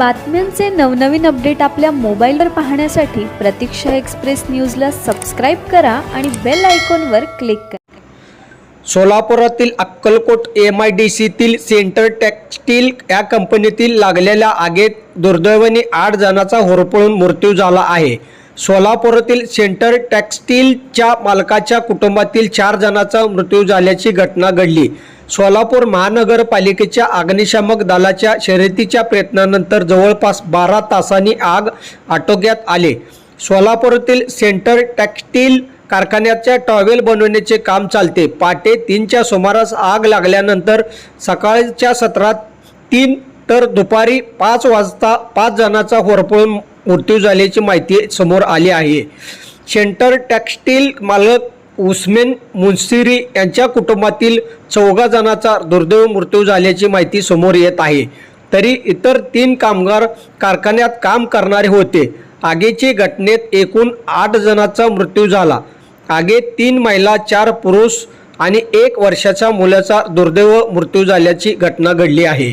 बातम्यांचे नवनवीन अपडेट आपल्या मोबाईलवर पाहण्यासाठी प्रतीक्षा एक्सप्रेस न्यूजला सबस्क्राईब करा आणि बेल आयकॉनवर क्लिक करा. सोलापुरातील अक्कलकोट एम आय डी सीतील सेंटर टेक्स्टील या कंपनीतील लागलेल्या आगीत दुर्दैवाने आठ जणांचा होरपळून मृत्यू झाला आहे. सोलापुरातील सेंटर टेक्स्टीलच्या मालकाच्या कुटुंबातील चार जणांचा मृत्यू झाल्याची घटना घडली. सोलापूर महानगरपालिकेच्या अग्निशामक दलाच्या शर्यतीच्या प्रयत्नानंतर जवळपास बारा तासांनी आग आटोक्यात आले. सोलापुरातील सेंटर टेक्स्टील कारखान्याच्या टॉवेल बनवण्याचे काम चालते. पहाटे तीनच्या सुमारास आग लागल्यानंतर सकाळच्या सत्रात तीन तर दुपारी पाच वाजता पाच जणांचा होरपळून मृत्यू झाल्याची माहिती समोर आली आहे. सेंटर टेक्स्टाईल मालक उस्मेन मुन्सिरी यांच्या कुटुंबातील चौघा जणांचा दुर्दैव मृत्यू झाल्याची माहिती समोर येत आहे. तरी इतर तीन कामगार कारखान्यात काम करणारे होते. आगीची घटनेत एकूण आठ जणांचा मृत्यू झाला. आगीत तीन महिला चार पुरुष आणि एक वर्षाच्या मुलाचा दुर्दैव मृत्यू झाल्याची घटना घडली आहे.